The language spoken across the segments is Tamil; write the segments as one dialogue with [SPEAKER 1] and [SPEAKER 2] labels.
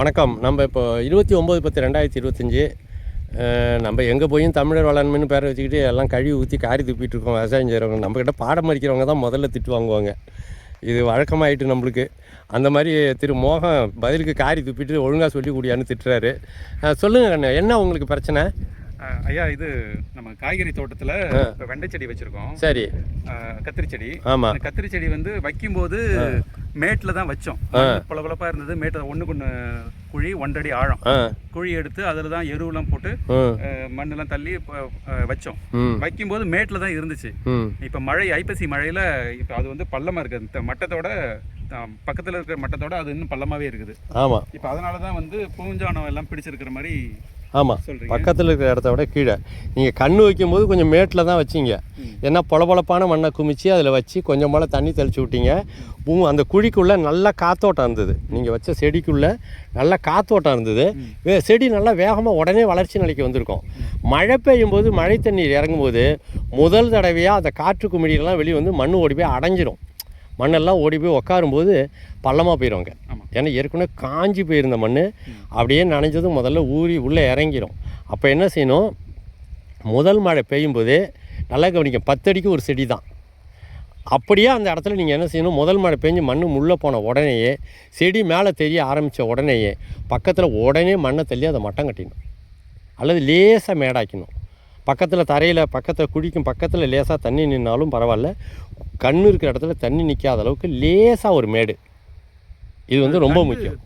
[SPEAKER 1] வணக்கம். நம்ம இப்போ இருபத்தி ஒம்பது பத்து ரெண்டாயிரத்தி இருபத்தஞ்சி நம்ம எங்கே போயும் தமிழர் வளன்மைன்னு பேரை வச்சுக்கிட்டு எல்லாம் கழுவி ஊற்றி காரி துப்பிட்டு இருக்கோம். விவசாயம் செய்கிறவங்க நம்மக்கிட்ட பாடம் மறிக்கிறவங்க தான் முதல்ல திட்டு வாங்குவாங்க. இது வழக்கமாயிட்டு நம்மளுக்கு. அந்த மாதிரி திரு மோகம் பதிலுக்கு காரி துப்பிட்டு ஒழுங்காக சொல்லி கூடியான்னு திட்டுறாரு. சொல்லுங்கள் என்ன உங்களுக்கு பிரச்சனை?
[SPEAKER 2] ஐயா இது நம்ம காய்கறி தோட்டத்தில் வெண்டை செடி வச்சுருக்கோம்.
[SPEAKER 1] சரி.
[SPEAKER 2] கத்திரி செடி அந்த கத்திரி செடி வந்து வைக்கும்போது மேட்டில் தான் வச்சோம். பளபளப்பாக இருந்தது. மேட்டில் ஒன்றுக்கு ஒன்று குழி ஒன்றடி ஆழம். குழி எடுத்து அதில் தான் எருவெல்லாம் போட்டு மண்ணெல்லாம் தள்ளி வச்சோம்.
[SPEAKER 1] ம்.
[SPEAKER 2] வைக்கும்போது மேட்டில் தான் இருந்துச்சு. இப்போ மழை ஐப்பசி மழையில் இப்போ அது வந்து பள்ளமாக இருக்குது இந்த மட்டத்தோட பக்கத்தில் இருக்கிற மட்டத்தோட அது இன்னும் பள்ளமாகவே இருக்குது.
[SPEAKER 1] ஆமாம்
[SPEAKER 2] இப்போ அதனால தான் வந்து பூஞ்சானம் எல்லாம் பிடிச்சிருக்கிற மாதிரி
[SPEAKER 1] ஆமாம் பக்கத்தில் இருக்கிற இடத்த விட கீழே. நீங்கள் கண்ணு வைக்கும்போது கொஞ்சம் மேட்டில் தான் வச்சிங்க. ஏன்னா பொலபொலப்பான மண்ணை குமிச்சு அதில் வச்சு கொஞ்சம் போல் தண்ணி தெளிச்சு விட்டீங்க. பூ அந்த குழிக்குள்ளே நல்ல காத்தோட்டம் இருந்தது. நீங்கள் வச்ச செடிக்குள்ளே நல்ல காத்தோட்டம் இருந்தது. வே செடி நல்லா வேகமாக உடனே வளர்ச்சி நிலைக்கு வந்திருக்கும். மழை பெய்யும் போது மழை தண்ணீர் இறங்கும்போது முதல் தடவையாக அந்த காற்று குமிழியெல்லாம் வெளியே வந்து மண் ஓடி போய் அடைஞ்சிரும். மண்ணெல்லாம் ஓடி போய் உட்காரும்போது பள்ளமாக போயிடுவாங்க ஏன்னா ஏற்கனவே காஞ்சி போயிருந்த மண் அப்படியே நனைஞ்சதும் முதல்ல ஊறி உள்ளே இறங்கிரும். அப்போ என்ன செய்யணும்? முதல் மழை பெய்யும்போதே நல்லா கவனிக்க பத்தடிக்கு ஒரு செடி தான். அப்படியே அந்த இடத்துல நீங்கள் என்ன செய்யணும்? முதல் மழை பெஞ்சு மண் உள்ளே போன உடனேயே செடி மேலே தெரிய ஆரம்பித்த உடனேயே பக்கத்தில் உடனே மண்ணை தள்ளி அதை மட்டம் கட்டிடணும். அல்லது லேசாக மேடாக்கணும் பக்கத்தில் தரையில் பக்கத்தில் குடிக்கும் பக்கத்தில் லேசாக தண்ணி நின்னாலும் பரவாயில்ல. கண் இருக்கிற இடத்துல தண்ணி நிற்காத அளவுக்கு லேசாக ஒரு மேடு. இது வந்து ரொம்ப முக்கியம்.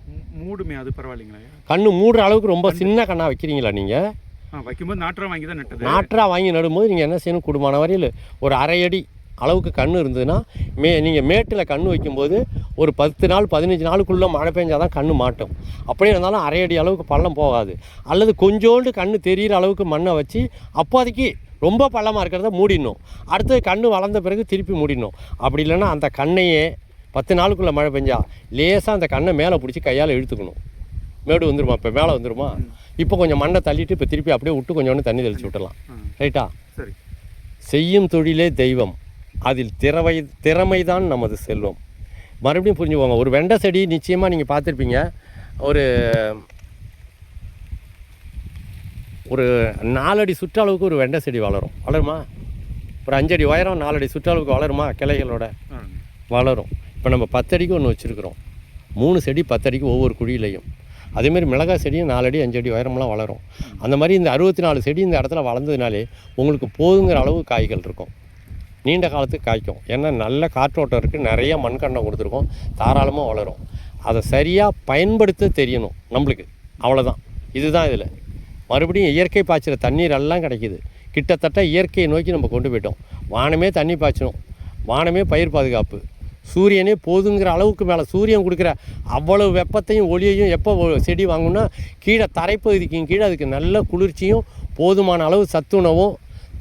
[SPEAKER 2] மூடுமே அது பரவாயில்லைங்களா.
[SPEAKER 1] கண்ணு மூடுற அளவுக்கு ரொம்ப சின்ன கண்ணாக வைக்கிறீங்களா நீங்கள்
[SPEAKER 2] வைக்கும்போது நாற்றம் வாங்கி தான் நட்டது.
[SPEAKER 1] நாற்றாக வாங்கி நடும்போது நீங்கள் என்ன செய்யணும்? குடும்பமான வரையில் ஒரு அரை அடி அளவுக்கு கண்ணு இருந்ததுன்னா மே நீங்கள் மேட்டில் கண்ணு வைக்கும்போது ஒரு பத்து நாள் பதினஞ்சு நாளுக்குள்ளே மழை பெஞ்சால் தான் கண்ணு மாட்டும். அப்படியே இருந்தாலும் அரை அடி அளவுக்கு பள்ளம் போகாது. அல்லது கொஞ்சோண்டு கண்ணு தெரிகிற அளவுக்கு மண்ணை வச்சு அப்போதைக்கு ரொம்ப பள்ளமாக இருக்கிறத மூடிடணும். அடுத்தது கண்ணு வளர்ந்த பிறகு திருப்பி மூடிடணும். அப்படி இல்லைன்னா அந்த கண்ணையே பத்து நாளுக்குள்ளே மழை பெஞ்சா லேசாக அந்த கண்ணை மேலே பிடிச்சி கையால் இழுத்துக்கணும். மேடு வந்துருமா? இப்போ மேலே வந்துருமா? இப்போ கொஞ்சம் மண்ணை தள்ளிட்டு இப்போ திருப்பி அப்படியே விட்டு கொஞ்சோண்டு தண்ணி தெளிச்சு விட்டுடலாம்
[SPEAKER 2] ஆ,
[SPEAKER 1] ரைட்டா?
[SPEAKER 2] சரி.
[SPEAKER 1] செய்யும் தொழிலே தெய்வம். அதில் திறமை திறமைதான் நமது செல்வம். மறுபடியும் புரிஞ்சுக்கோங்க ஒரு வெண்டை செடி நிச்சயமாக நீங்கள் பார்த்துருப்பீங்க. ஒரு ஒரு நாலடி சுற்றளவுக்கு ஒரு வெண்டை செடி வளரும். வளருமா? ஒரு அஞ்சடி உயரம் நாலடி சுற்றளவுக்கு வளருமா? கிளைகளோட வளரும். இப்போ நம்ம பத்தடிக்கு ஒன்று வச்சுருக்குறோம். மூணு செடி பத்தடிக்கு ஒவ்வொரு குழியிலையும். அதேமாதிரி மிளகாய் செடியும் நாலடி அஞ்சடி உயரமெல்லாம் வளரும். அந்த மாதிரி இந்த அறுபத்தி நாலு செடி இந்த இடத்துல வளர்ந்ததுனாலே உங்களுக்கு போதுங்கிற அளவு காய்கள் இருக்கும். நீண்ட காலத்துக்கு காய்க்கும். ஏன்னா நல்ல காற்றோட்டம் இருக்குது நிறைய மண்கண்டம் கொடுத்துருக்கோம். தாராளமாக வளரும். அதை சரியாக பயன்படுத்த தெரியணும் நம்மளுக்கு. அவ்வளோதான் இதுதான் இதில். மறுபடியும் இயற்கை பாய்ச்சிற தண்ணீர் எல்லாம் கிடைக்கிது. கிட்டத்தட்ட இயற்கையை நோக்கி நம்ம கொண்டு போயிட்டோம். வானமே தண்ணி பாய்ச்சணும். வானமே பயிர் பாதுகாப்பு. சூரியனே போதுங்கிற அளவுக்கு மேலே சூரியன் கொடுக்குற அவ்வளவு வெப்பத்தையும் ஒளியையும் எப்போ செடி வாங்கணும்னா கீழே தரைப்பகுதிக்கும் கீழே அதுக்கு நல்ல குளிர்ச்சியும் போதுமான அளவு சத்துணவும்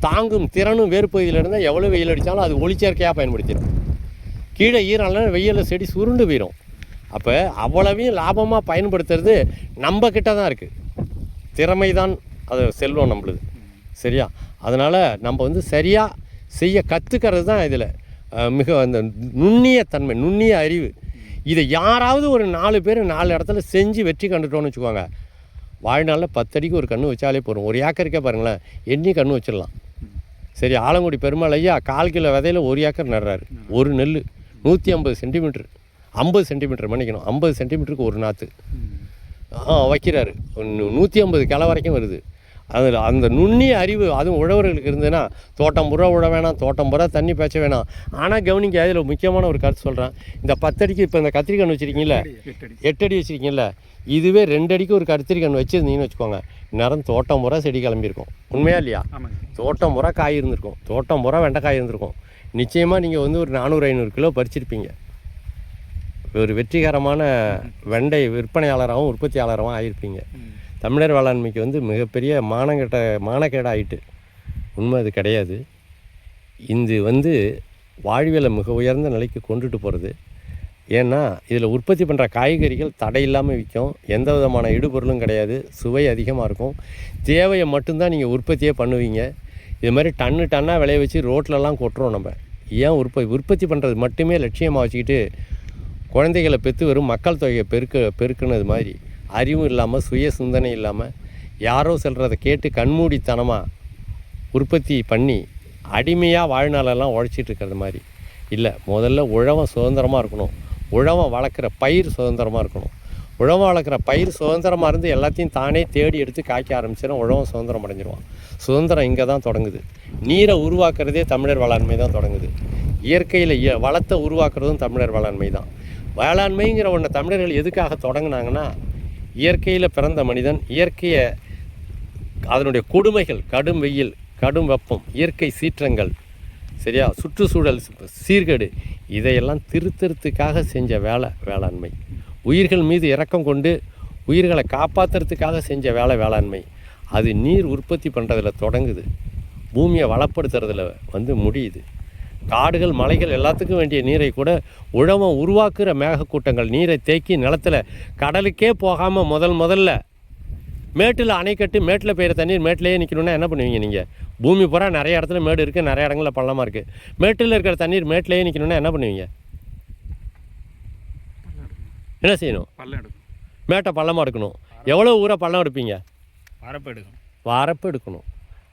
[SPEAKER 1] தாங்கும் திறனும் வேறுபகுதியில் இருந்தால் எவ்வளோ வெயில் அடித்தாலும் அது ஒளிச்சேர்க்கையாக பயன்படுத்திடும். கீழே ஈரம்லாம் வெயிலில் செடி சுருண்டு போயிடும் அப்போ அவ்வளவையும் லாபமாக பயன்படுத்துறது நம்ம கிட்ட தான் இருக்குது திறமை தான் அது செல்வம் நம்மளுது. சரியா? அதனால் நம்ம வந்து சரியாக செய்ய கற்றுக்கிறது தான் இதில். மிக அந்த நுண்ணிய தன்மை நுண்ணிய அறிவு. இதை யாராவது ஒரு நாலு பேர் நாலு இடத்துல செஞ்சு வெற்றி கண்டுட்டோன்னு வச்சுக்கோங்க. வாழ்நாளில் பத்தடிக்கு ஒரு கன்று வச்சாலே போதும். ஒரு ஏக்கருக்கே பாருங்களேன். எண்ணி கன்று வச்சிடலாம். சரி ஆலங்குடி பெருமாள் ஐயா கால் கிலோ விதையில் ஒரு ஏக்கர் நடுறாரு. ஒரு நெல் நூற்றி ஐம்பது சென்டிமீட்ரு ஐம்பது சென்டிமீட்டர் மன்னிக்கணும். ஐம்பது சென்டிமீட்டருக்கு ஒரு நாற்று ஆ வைக்கிறாரு. நூற்றி ஐம்பது கிளை வரைக்கும் வருது. அதில் அந்த நுண்ணிய அறிவு அதுவும் உழவர்களுக்கு இருந்ததுன்னா தோட்டம் புறா உழ வேணாம் தோட்டம் புறா தண்ணி பேச்ச வேணாம். ஆனால் கவனிங்க அதில் முக்கியமான ஒரு கருத்து சொல்கிறேன் இந்த பத்தடிக்கு இப்போ இந்த கத்திரிக்காய் வச்சுருக்கீங்களே
[SPEAKER 2] எட்டடி
[SPEAKER 1] வச்சுருக்கீங்கள இதுவே ரெண்டு அடிக்கு ஒரு கத்திரிக்காய் வச்சுருந்தீங்கன்னு வச்சுக்கோங்க. நேரம் தோட்டம் புறா செடி கிளம்பியிருக்கும். உண்மையா இல்லையா? தோட்டம் முறை காய் இருந்திருக்கும். தோட்டம் முறை வெண்டைக்காய் இருந்திருக்கும். நிச்சயமாக நீங்கள் வந்து ஒரு நானூறு ஐநூறு கிலோ பறிச்சிருப்பீங்க. ஒரு வெற்றிகரமான வெண்டை விற்பனையாளராகவும் உற்பத்தியாளராகவும் ஆகியிருப்பீங்க. தமிழர் வேளாண்மைக்கு வந்து மிகப்பெரிய மானங்கெட்ட மானக்கேடாக ஆயிட்டு உண்மை அது கிடையாது. இது வந்து வாழ்வியலை மிக உயர்ந்த நிலைக்கு கொண்டுட்டு போகிறது ஏன்னா இதில் உற்பத்தி பண்ணுற காய்கறிகள் தடை இல்லாமல் விற்கும். எந்த விதமான இடுபொருளும் கிடையாது. சுவை அதிகமாக இருக்கும். தேவையை மட்டும்தான் நீங்கள் உற்பத்தியே பண்ணுவீங்க. இது மாதிரி டன்னு டன்னாக விளைய வச்சு ரோட்லலாம் கொட்டுறோம் நம்ம. ஏன் உற்பத்தி உற்பத்தி பண்ணுறது மட்டுமே லட்சியமாக வச்சுக்கிட்டு குழந்தைகளை பெற்று வரும் மக்கள் தொகையை பெருக்க பெருக்குனது மாதிரி. அறிவும் இல்லாமல் சுய சிந்தனை இல்லாமல் யாரோ சொல்கிறத கேட்டு கண்மூடித்தனமாக உற்பத்தி பண்ணி அடிமையாக வாழ்நாளெல்லாம் உழைச்சிட்டு இருக்கிறது மாதிரி. இல்லை முதல்ல உழவன் சுதந்திரமாக இருக்கணும். உழவன் வளர்க்குற பயிர் சுதந்திரமாக இருக்கணும். உழவன் வளர்க்குற பயிர் சுதந்திரமாக இருந்து எல்லாத்தையும் தானே தேடி எடுத்து காய்க்க ஆரம்பிச்சிடும் உழவன் சுதந்திரம் அடைஞ்சிருவான். சுதந்திரம் இங்கே தான் தொடங்குது. நீரை உருவாக்குறதே தமிழர் வேளாண்மை தான் தொடங்குது. இயற்கையில் இய வளத்தை உருவாக்குறதும் தமிழர் வேளாண்மை தான். வேளாண்மைங்கிற ஒன்று தமிழர்கள் எதுக்காக தொடங்கினாங்கன்னா இயற்கையில் பிறந்த மனிதன் இயற்கையை அதனுடைய கொடுமைகள் கடும் வெயில் கடும் வெப்பம் இயற்கை சீற்றங்கள் சரியா? சுற்றுச்சூழல் சீர்கேடு இதையெல்லாம் திருத்தறத்துக்காக செஞ்ச வேலை வேளாண்மை. உயிர்கள் மீது இறக்கம் கொண்டு உயிர்களை காப்பாற்றுறதுக்காக செஞ்ச வேலை வேளாண்மை. அது நீர் உற்பத்தி பண்ணுறதில் தொடங்குது. பூமியை வளப்படுத்துறதுல வந்து முடியுது. காடுகள் மலைகள் எல்லாத்துக்கும் வேண்டிய நீரை கூட உழவன் உருவாக்குற மேகக்கூட்டங்கள். நீரை தேக்கி நிலத்துல கடலுக்கே போகாமல் முதல் முதல்ல மேட்டில் அணை கட்டி மேட்டில் பெய்கிற தண்ணீர் மேட்டிலேயே நிற்கணுன்னா என்ன பண்ணுவீங்க நீங்கள் பூமி பூரா நிறைய இடத்துல மேடு இருக்குது நிறைய இடங்களில் பள்ளமாக இருக்குது மேட்டில் இருக்கிற தண்ணீர் மேட்டிலேயே நிற்கணுன்னா என்ன பண்ணுவீங்க? என்ன செய்யணும்? மேட்டை பள்ளமாக எடுக்கணும். எவ்வளோ ஊரை பள்ளம் எடுப்பீங்க?
[SPEAKER 3] வரப்பு எடுக்கும்
[SPEAKER 1] வரப்பு எடுக்கணும்.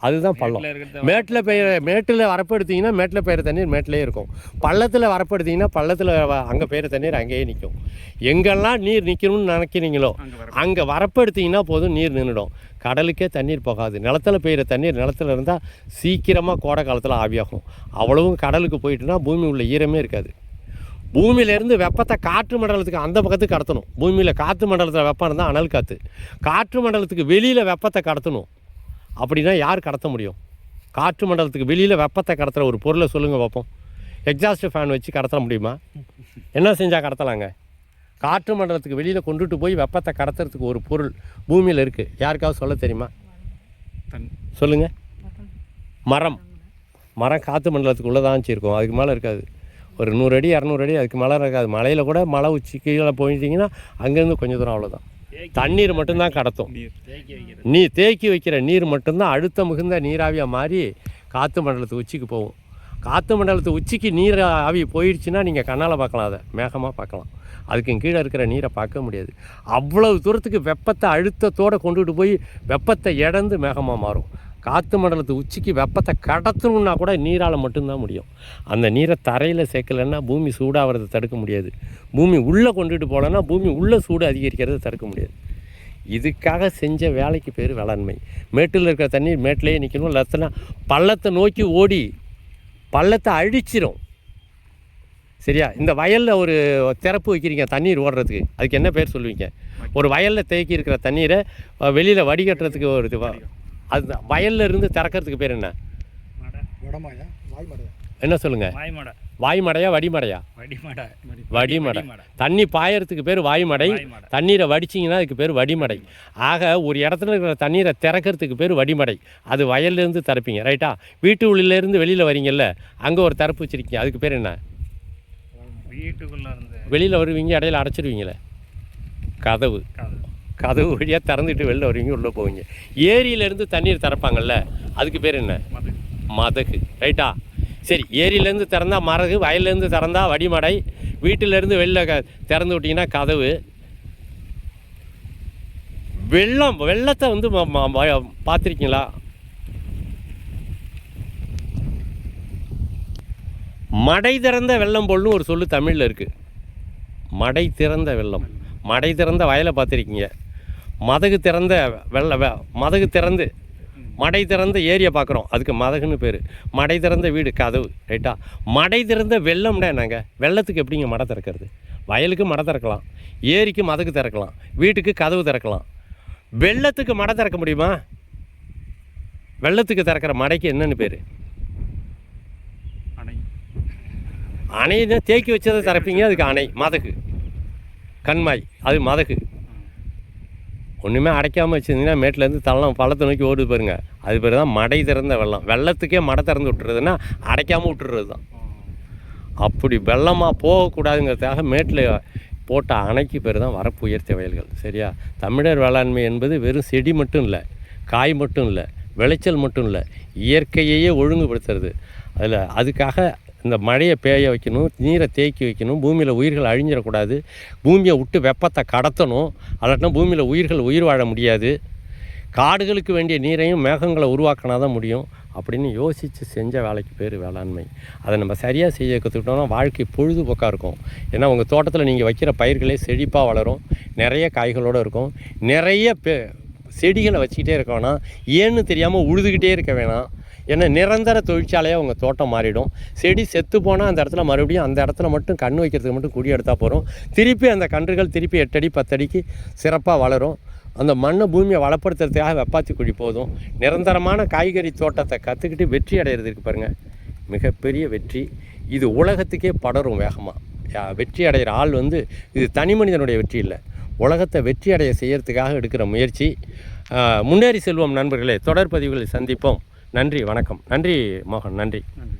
[SPEAKER 1] அதுதான் பள்ளம்.
[SPEAKER 3] மேட்டில் இருக்கிறத
[SPEAKER 1] மேட்டில் வரப்பு எடுத்தீங்கன்னா மேட்டில் பெய்கிற தண்ணீர் மேட்டிலே இருக்கும். பள்ளத்தில் வரப்பு எடுத்தீங்கன்னா பள்ளத்தில் அங்கே பெய்கிற தண்ணீர் அங்கேயே நிற்கும். எங்கெல்லாம் நீர் நிற்கணும்னு நினைக்கிறீங்களோ
[SPEAKER 2] அங்கே வர
[SPEAKER 1] அங்கே வரப்பு எடுத்தீங்கன்னா போதும் நீர் நின்றுடும் கடலுக்கே தண்ணீர் போகாது. நிலத்துல பெய்கிற தண்ணீர் நிலத்துல இருந்தால் சீக்கிரமாக கோடை காலத்தில் ஆவியாகும். அவ்வளவும் கடலுக்கு போயிட்டுனா பூமி உள்ள ஈரமே இருக்காது. பூமியிலேருந்து வெப்பத்தை காற்று மண்டலத்துக்கு அந்த பக்கத்துக்கு கடத்தணும். பூமியில் காற்று மண்டலத்தில் வெப்பம் இருந்தால் அனல் காற்று காற்று மண்டலத்துக்கு வெளியில் வெப்பத்தை கடத்தணும். அப்படின்னா யார் கடத்த முடியும்? காற்று மண்டலத்துக்கு வெளியில் வெப்பத்தை கடத்துகிற ஒரு பொருளை சொல்லுங்கள் பார்ப்போம். எக்ஸாஸ்ட் ஃபேன் வச்சு கடத்த முடியுமா? என்ன செஞ்சால் கடத்தலாங்க? காற்று மண்டலத்துக்கு வெளியில் கொண்டுட்டு போய் வெப்பத்தை கடத்துறதுக்கு ஒரு பொருள் பூமியில் இருக்குது யாருக்காவது சொல்ல தெரியுமா? சொல்லுங்கள் மரம். மரம். காற்று மண்டலத்துக்குள்ளே தான் வச்சுருக்கோம் அதுக்கு மேலே இருக்காது. ஒரு நூறு அடி இரநூறு அடி அதுக்கு மேலே இருக்காது. மலையில் கூட மலை உச்சி கீழே போயிட்டீங்கன்னா அங்கேருந்து கொஞ்சம் தூரம் அவ்வளோதான் தண்ணீர் மட்டும்தான் கடத்தும். நீ தேக்கி வைக்கிற நீர் மட்டும்தான் அழுத்த மிகுந்த நீராவியாக மாறி காற்று மண்டலத்து உச்சிக்கு போகும். காற்று மண்டலத்து உச்சிக்கு நீர் ஆவி போயிடுச்சுன்னா நீங்கள் கண்ணால் பார்க்கலாம் அதை. மேகமாக பார்க்கலாம். அதுக்கு கீழே இருக்கிற நீரை பார்க்க முடியாது. அவ்வளவு தூரத்துக்கு வெப்பத்தை அழுத்தத்தோடு கொண்டுட்டு போய் வெப்பத்தை இடந்து மேகமாக மாறும். காற்று மண்டலத்து உச்சிக்கு வெப்பத்தை கடத்தணுன்னா கூட நீரால் மட்டும்தான் முடியும். அந்த நீரை தரையில் சேர்க்கலைன்னா பூமி சூடாகிறத தடுக்க முடியாது. பூமி உள்ளே கொண்டுட்டு போகலன்னா பூமி உள்ளே சூடு அதிகரிக்கிறத தடுக்க முடியாது. இதுக்காக செஞ்ச வேலைக்கு பேர் வேளாண்மை. மேட்டில் இருக்கிற தண்ணீர் மேட்டிலேயே நிற்கணும் இல்லாத்தனா பள்ளத்தை நோக்கி ஓடி பள்ளத்தை அழிச்சிரும். சரியா? இந்த வயலில் ஒரு திறப்பு வைக்கிறீங்க தண்ணீர் ஓடுறதுக்கு. அதுக்கு என்ன பேர் சொல்லுவீங்க? ஒரு வயலில் தேக்கி இருக்கிற தண்ணீரை வெளியில் வடிகட்டுறதுக்கு ஒரு இது அது வயல்ல இருந்து திறக்கிறதுக்கு பேர் என்ன? என்ன சொல்லுங்கள்
[SPEAKER 3] வாய்மடை.
[SPEAKER 1] வாய்மடையா வடிமடையா?
[SPEAKER 3] வடிமடை.
[SPEAKER 1] வடிமடை. தண்ணி பாயறதுக்கு பேர் வாய்மடை. தண்ணீரை வடிச்சிங்கன்னா அதுக்கு பேர் வடிமடை. ஆக ஒரு இடத்துல இருக்கிற தண்ணீரை திறக்கிறதுக்கு பேர் வடிமடை. அது வயல்லேருந்து திறப்பீங்க ரைட்டா? வீட்டு உள்ளிலேருந்து வெளியில் வரீங்கல்ல அங்கே ஒரு திறப்பு வச்சிருக்கீங்க அதுக்கு பேர் என்ன?
[SPEAKER 3] வீட்டுக்குள்ள இருந்து
[SPEAKER 1] வெளியில் வருவீங்க இடையில அடைச்சிருவீங்களே. கதவு.
[SPEAKER 3] கதவு.
[SPEAKER 1] வழியாக திறந்துட்டு வெளில வருவீங்க உள்ளே போவீங்க. ஏரியிலேருந்து தண்ணீர் திறப்பாங்கல்ல அதுக்கு பேர் என்ன?
[SPEAKER 3] மது
[SPEAKER 1] மதகு. ரைட்டா? சரி ஏரியிலேருந்து திறந்தா மரகு வயல்லேருந்து திறந்தா வடிமடை வீட்டிலேருந்து வெளில க திறந்து விட்டிங்கன்னா கதவு. வெள்ளம் வெள்ளத்தை வந்து பார்த்திருக்கீங்களா? மடை திறந்த வெள்ளம் போல்னு ஒரு சொல்லு தமிழில் இருக்குது மடை திறந்த வெள்ளம். மடை திறந்த வயலை பார்த்துருக்கீங்க. மதகு திறந்த வெள்ள மதகு திறந்து மடை திறந்த ஏரியை பார்க்குறோம். அதுக்கு மதகுன்னு பேர். மடை திறந்த வீடு கதவு ரைட்டா மடை திறந்த வெள்ளம்னா என்னங்க? வெள்ளத்துக்கு எப்படிங்க மடை திறக்கிறது? வயலுக்கு மடை திறக்கலாம். ஏரிக்கு மதகு திறக்கலாம். வீட்டுக்கு கதவு திறக்கலாம். வெள்ளத்துக்கு மடை திறக்க முடியுமா? வெள்ளத்துக்கு திறக்கிற மடைக்கு என்னன்னு பேர்?
[SPEAKER 2] அணை.
[SPEAKER 1] அணையை தேக்கி வச்சதை திறப்பீங்க. அதுக்கு அணை மதகு. கண்மாய் அது மதகு. ஒன்றுமே அடைக்காமல் வச்சுருந்தீங்கன்னா மேட்டிலேருந்து தள்ளம் பள்ளத்தை நோக்கி ஓடுது பாருங்க. அது பேர் தான் மடை திறந்த வெள்ளம். வெள்ளத்துக்கே மடை திறந்து விட்டுறதுன்னா அடைக்காமல் விட்டுறது தான். அப்படி வெள்ளமாக போகக்கூடாதுங்கிறதுக்காக மேட்டில் போட்ட அணைக்கு பேர் தான் வரப்பு உயர்த்திய வயல்கள். சரியா? தமிழர் வேளாண்மை என்பது வெறும் செடி மட்டும் இல்லை காய் மட்டும் இல்லை விளைச்சல் மட்டும் இல்லை இயற்கையையே ஒழுங்குபடுத்துறது. அதில் அதுக்காக இந்த மழையை பேய வைக்கணும் நீரை தேக்கி வைக்கணும் பூமியில் உயிர்கள் அழிஞ்சிடக்கூடாது. பூமியை விட்டு வெப்பத்தை கடத்தணும். அல்லாட்டினா பூமியில் உயிர்கள் உயிர் வாழ முடியாது. காடுகளுக்கு வேண்டிய நீரையும் மேகங்களை உருவாக்கினா தான் முடியும். அப்படின்னு யோசித்து செஞ்ச வேலைக்கு பேர் வேளாண்மை. அதை நம்ம சரியாக செய்ய கற்றுக்கிட்டோம்னா வாழ்க்கை பொழுதுபோக்காக இருக்கும். ஏன்னா உங்கள் தோட்டத்தில் நீங்கள் வைக்கிற பயிர்களே செழிப்பாக வளரும். நிறைய காய்களோடு இருக்கும். நிறைய பெ செடிகளை வச்சுக்கிட்டே இருக்க வேணாம். ஏன்னு தெரியாமல் உழுதுகிட்டே இருக்க வேணாம். ஏன்னா நிரந்தர தொழிற்சாலையாக உங்கள் தோட்டம் மாறிடும். செடி செத்து போனால் அந்த இடத்துல மறுபடியும் அந்த இடத்துல மட்டும் கண் வைக்கிறதுக்கு மட்டும் குடி எடுத்தால் போகிறோம் திருப்பி அந்த கன்றுகள் திருப்பி எட்டடி பத்தடிக்கு சிறப்பாக வளரும். அந்த மண்ணை பூமியை வளப்படுத்துறதுக்காக வெப்பாத்தி குழி போதும். நிரந்தரமான காய்கறி தோட்டத்தை கற்றுக்கிட்டு வெற்றி அடையிறதுக்கு பாருங்கள் மிகப்பெரிய வெற்றி. இது உலகத்துக்கே படரும் வேகமாக வெற்றி அடைகிற ஆள் வந்து இது தனி மனிதனுடைய வெற்றி இல்லை. உலகத்தை வெற்றி அடைய செய்கிறதுக்காக எடுக்கிற முயற்சி. முன்னேறி செல்வோம் நண்பர்களே. தொடர் பதிவுகளை சந்திப்போம். நன்றி வணக்கம். நன்றி மோகன் நன்றி.
[SPEAKER 2] நன்றி.